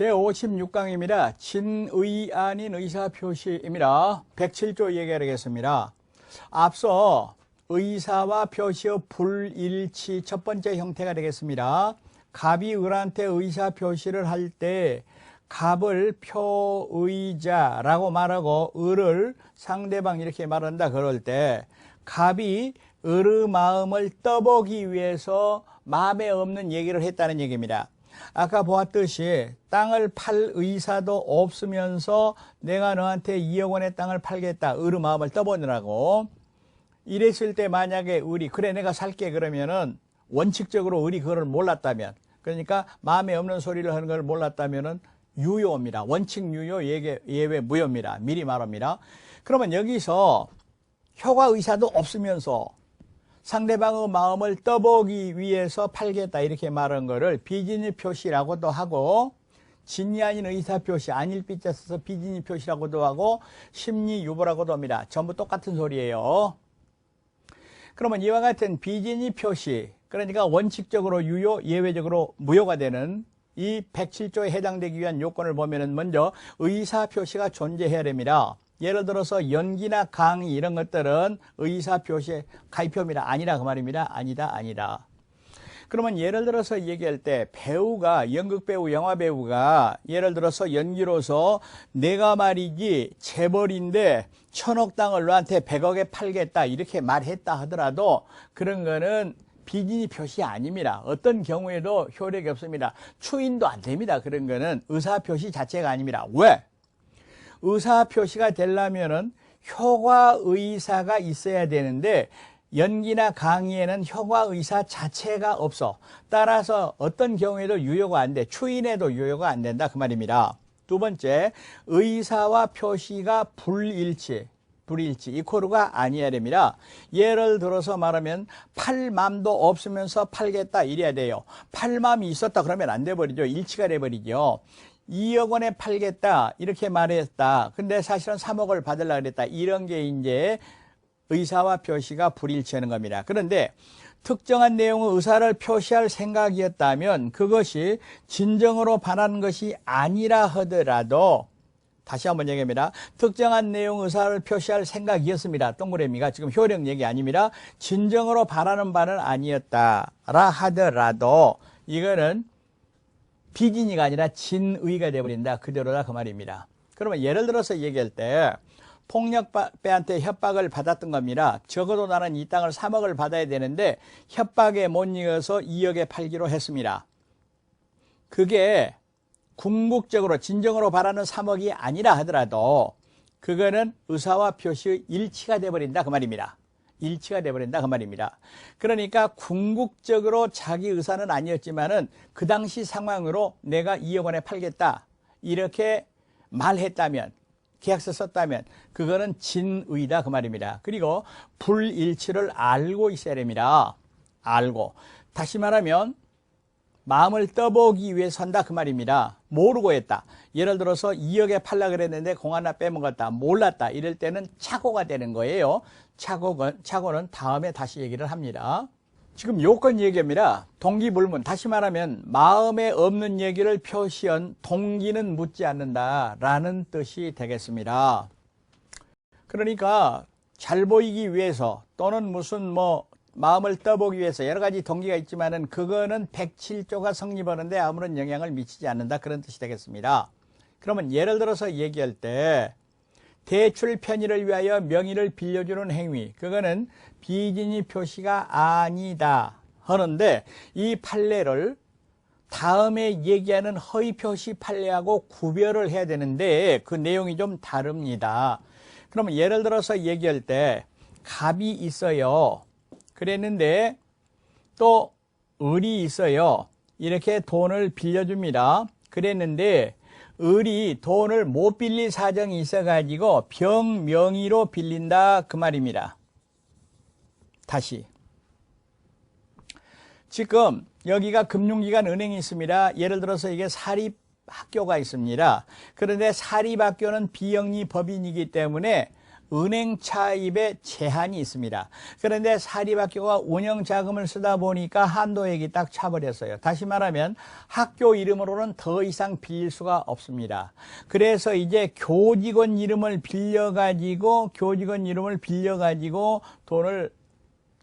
제56강입니다. 진의 아닌 의사표시입니다. 107조 얘기하겠습니다. 앞서 의사와 표시의 불일치 첫 번째 형태가 되겠습니다. 갑이 을한테 의사표시를 할 때 갑을 표의자라고 말하고 을을 상대방 이렇게 말한다 그럴 때 갑이 을의 마음을 떠보기 위해서 마음에 없는 얘기를 했다는 얘기입니다. 아까 보았듯이 땅을 팔 의사도 없으면서 내가 너한테 2억 원의 땅을 팔겠다. 을의 마음을 떠보느라고. 이랬을 때 만약에 을이 그래 내가 살게 그러면은 원칙적으로 을이 그걸 몰랐다면 그러니까 마음에 없는 소리를 하는 걸 몰랐다면은 유효입니다. 원칙 유효 예외, 예외 무효입니다. 미리 말합니다. 그러면 여기서 효과 의사도 없으면서 상대방의 마음을 떠보기 위해서 팔겠다 이렇게 말한 거를 비진의 표시라고도 하고 진이 아닌 의사 표시 아닐 삐자 써서 비진의 표시라고도 하고 심리 유보라고도 합니다. 전부 똑같은 소리예요. 그러면 이와 같은 비진의 표시 그러니까 원칙적으로 유효 예외적으로 무효가 되는 이 107조에 해당되기 위한 요건을 보면 은 먼저 의사 표시가 존재해야 됩니다. 예를 들어서 연기나 강의 이런 것들은 의사 표시의 가입표입니다. 아니라 그 말입니다. 아니다, 아니다. 그러면 예를 들어서 얘기할 때 배우가 연극 배우, 영화 배우가 예를 들어서 연기로서 내가 말이지 재벌인데 천억 땅을 너한테 백억에 팔겠다 이렇게 말했다 하더라도 그런 거는 비진이 표시 아닙니다. 어떤 경우에도 효력이 없습니다. 추인도 안 됩니다. 그런 거는 의사 표시 자체가 아닙니다. 왜? 의사 표시가 되려면은 효과 의사가 있어야 되는데 연기나 강의에는 효과 의사 자체가 없어. 따라서 어떤 경우에도 유효가 안 돼. 추인에도 유효가 안 된다. 그 말입니다. 두 번째, 의사와 표시가 불일치. 불일치, 이 코르가 아니어야 됩니다. 예를 들어서 말하면 팔맘도 없으면서 팔겠다 이래야 돼요. 팔맘이 있었다 그러면 안 돼버리죠. 일치가 돼버리죠. 2억 원에 팔겠다 이렇게 말했다. 근데 사실은 3억을 받으려고 그랬다. 이런 게 이제 의사와 표시가 불일치하는 겁니다. 그런데 특정한 내용의 의사를 표시할 생각이었다면 그것이 진정으로 반하는 것이 아니라 하더라도 다시 한번 얘기합니다. 특정한 내용 의사를 표시할 생각이었습니다. 동그라미가 지금 효력 얘기 아닙니다. 진정으로 바라는 바는 아니었다라 하더라도 이거는 비진이가 아니라 진의가 되어버린다. 그대로다 그 말입니다. 그러면 예를 들어서 얘기할 때 폭력배한테 협박을 받았던 겁니다. 적어도 나는 이 땅을 3억을 받아야 되는데 협박에 못 이겨서 2억에 팔기로 했습니다. 그게 궁극적으로 진정으로 바라는 3억이 아니라 하더라도 그거는 의사와 표시의 일치가 돼버린다 그 말입니다. 일치가 돼버린다 그 말입니다. 그러니까 궁극적으로 자기 의사는 아니었지만은 그 당시 상황으로 내가 2억 원에 팔겠다 이렇게 말했다면 계약서 썼다면 그거는 진의다 그 말입니다. 그리고 불일치를 알고 있어야 됩니다. 알고 다시 말하면 마음을 떠보기 위해서 한다 그 말입니다. 모르고 했다. 예를 들어서 2억에 팔라 그랬는데 공 하나 빼먹었다. 몰랐다. 이럴 때는 착오가 되는 거예요. 착오는, 착오는 다음에 다시 얘기를 합니다. 지금 요건 얘기입니다. 동기불문. 다시 말하면 마음에 없는 얘기를 표시한 동기는 묻지 않는다 라는 뜻이 되겠습니다. 그러니까 잘 보이기 위해서 또는 무슨 뭐 마음을 떠보기 위해서 여러 가지 동기가 있지만은 그거는 107조가 성립하는데 아무런 영향을 미치지 않는다 그런 뜻이 되겠습니다. 그러면 예를 들어서 얘기할 때 대출 편의를 위하여 명의를 빌려주는 행위 그거는 비진이 표시가 아니다 하는데 이 판례를 다음에 얘기하는 허위 표시 판례하고 구별을 해야 되는데 그 내용이 좀 다릅니다. 그러면 예를 들어서 얘기할 때 갑이 있어요. 그랬는데 또 을이 있어요. 이렇게 돈을 빌려줍니다. 그랬는데 을이 돈을 못 빌릴 사정이 있어가지고 병 명의로 빌린다 그 말입니다. 다시 지금 여기가 금융기관 은행이 있습니다. 예를 들어서 이게 사립 학교가 있습니다. 그런데 사립학교는 비영리 법인이기 때문에 은행 차입에 제한이 있습니다. 그런데 사립학교가 운영 자금을 쓰다 보니까 한도액이 딱 차버렸어요. 다시 말하면 학교 이름으로는 더 이상 빌릴 수가 없습니다. 그래서 이제 교직원 이름을 빌려가지고 교직원 이름을 빌려가지고 돈을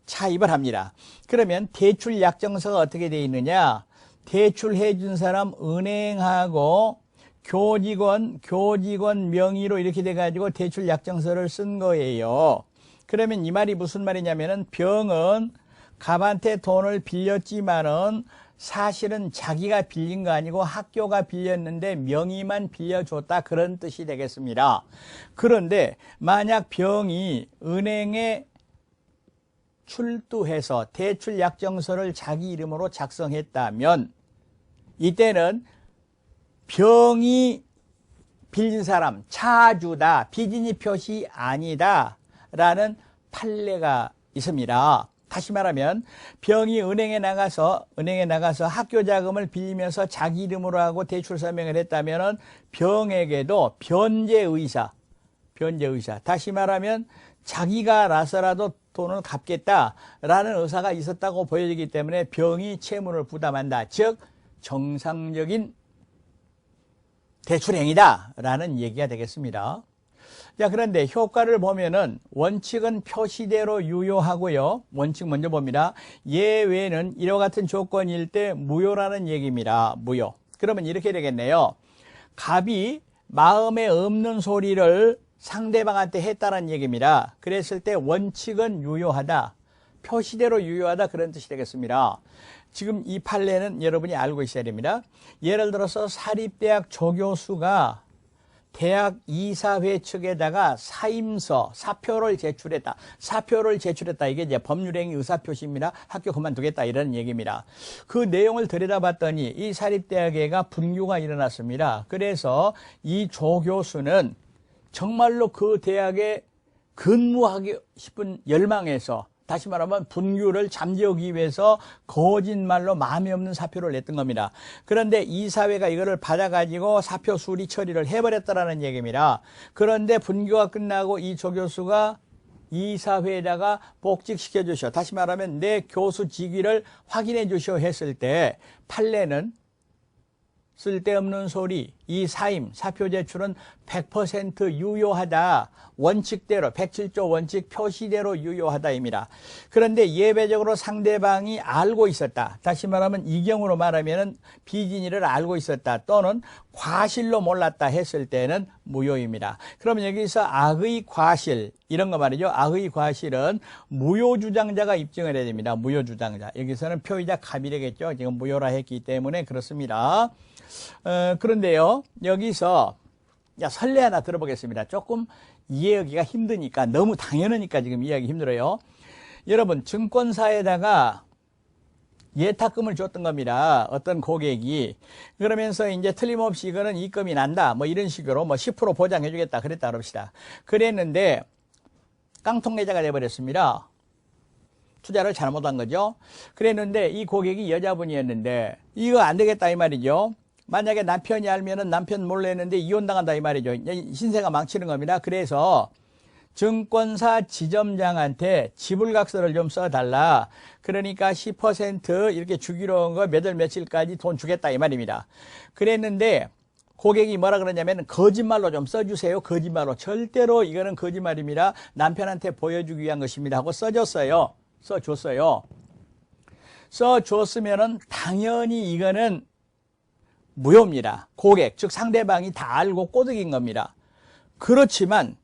차입을 합니다. 그러면 대출 약정서가 어떻게 되어 있느냐? 대출해 준 사람 은행하고 교직원, 교직원 명의로 이렇게 돼가지고 대출 약정서를 쓴 거예요. 그러면 이 말이 무슨 말이냐면은 병은 갑한테 돈을 빌렸지만은 사실은 자기가 빌린 거 아니고 학교가 빌렸는데 명의만 빌려줬다 그런 뜻이 되겠습니다. 그런데 만약 병이 은행에 출두해서 대출 약정서를 자기 이름으로 작성했다면 이때는 병이 빌린 사람 차주다 비진이 표시 아니다 라는 판례가 있습니다. 다시 말하면 병이 은행에 나가서 은행에 나가서 학교 자금을 빌리면서 자기 이름으로 하고 대출 서명을 했다면은 병에게도 변제 의사 변제 의사 다시 말하면 자기가 라서라도 돈을 갚겠다라는 의사가 있었다고 보여지기 때문에 병이 채무를 부담한다. 즉 정상적인 대출행위다라는 얘기가 되겠습니다. 자, 그런데 효과를 보면은 원칙은 표시대로 유효하고요. 원칙 먼저 봅니다. 예외는 이와 같은 조건일 때 무효라는 얘기입니다. 무효. 그러면 이렇게 되겠네요. 갑이 마음에 없는 소리를 상대방한테 했다는 얘기입니다. 그랬을 때 원칙은 유효하다. 표시대로 유효하다 그런 뜻이 되겠습니다. 지금 이 판례는 여러분이 알고 있어야 됩니다. 예를 들어서 사립대학 조교수가 대학 이사회 측에다가 사임서, 사표를 제출했다. 사표를 제출했다. 이게 이제 법률행위 의사표시입니다. 학교 그만두겠다. 이런 얘기입니다. 그 내용을 들여다봤더니 이 사립대학에가 분규가 일어났습니다. 그래서 이 조교수는 정말로 그 대학에 근무하기 싶은 열망에서 다시 말하면 분규를 잠재우기 위해서 거짓말로 마음에 없는 사표를 냈던 겁니다. 그런데 이 사회가 이거를 받아가지고 사표 수리 처리를 해버렸다라는 얘기입니다. 그런데 분규가 끝나고 이 조교수가 이 사회에다가 복직시켜 주셔. 다시 말하면 내 교수 직위를 확인해 주셔 했을 때 판례는 쓸데없는 소리, 이 사임, 사표 제출은 100% 유효하다. 원칙대로, 107조 원칙 표시대로 유효하다입니다. 그런데 예배적으로 상대방이 알고 있었다. 다시 말하면 이 경우로 말하면 비진이를 알고 있었다. 또는 과실로 몰랐다 했을 때는 무효입니다. 그러면 여기서 악의 과실, 이런 거 말이죠. 악의 과실은 무효주장자가 입증을 해야 됩니다. 무효주장자. 여기서는 표의자 갑이되겠죠. 지금 무효라 했기 때문에 그렇습니다. 어, 그런데요, 여기서 야, 설레 하나 들어보겠습니다. 조금 이해하기가 힘드니까, 너무 당연하니까 지금 이해하기 힘들어요. 여러분, 증권사에다가 예탁금을 줬던 겁니다. 어떤 고객이. 그러면서 이제 틀림없이 이거는 입금이 난다. 뭐 이런 식으로 뭐 10% 보장해 주겠다. 그랬다 그럽시다. 그랬는데, 깡통내자가 돼버렸습니다. 투자를 잘못한 거죠. 그랬는데 이 고객이 여자분이었는데 이거 안 되겠다 이 말이죠. 만약에 남편이 알면은 남편 몰래 했는데 이혼당한다 이 말이죠. 신세가 망치는 겁니다. 그래서 증권사 지점장한테 지불각서를 좀 써달라. 그러니까 10% 이렇게 주기로 한 거 몇월 며칠까지 돈 주겠다 이 말입니다. 그랬는데 고객이 뭐라 그러냐면 거짓말로 좀 써주세요. 거짓말로. 절대로 이거는 거짓말입니다. 남편한테 보여주기 위한 것입니다. 하고 써줬어요. 써줬어요. 써줬으면은 당연히 이거는 무효입니다. 고객, 즉 상대방이 다 알고 꼬드긴 겁니다. 그렇지만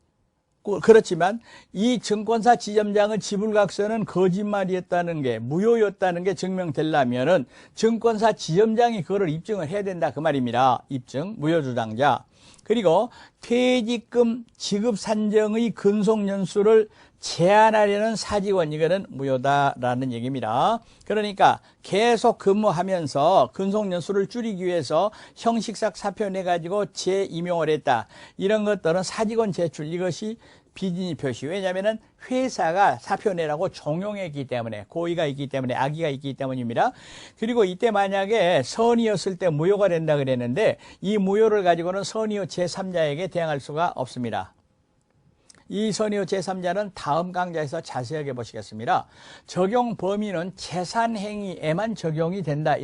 그렇지만 이 증권사 지점장의 지불각서는 거짓말이었다는 게 무효였다는 게 증명되려면은 증권사 지점장이 그거를 입증을 해야 된다 그 말입니다. 입증 무효주장자. 그리고 퇴직금 지급 산정의 근속 연수를 제한하려는 사직원 이거는 무효다라는 얘기입니다. 그러니까 계속 근무하면서 근속 연수를 줄이기 위해서 형식상 사표 내 가지고 재임용을 했다. 이런 것들은 사직원 제출 이것이 비진이 표시. 왜냐하면 회사가 사표 내라고 종용했기 때문에 고의가 있기 때문에 악의가 있기 때문입니다. 그리고 이때 만약에 선이었을 때 무효가 된다 그랬는데 이 무효를 가지고는 선이요 제3자에게 대항할 수가 없습니다. 이선효 제3자는 다음 강좌에서 자세하게 보시겠습니다. 적용 범위는 재산행위에만 적용이 된다.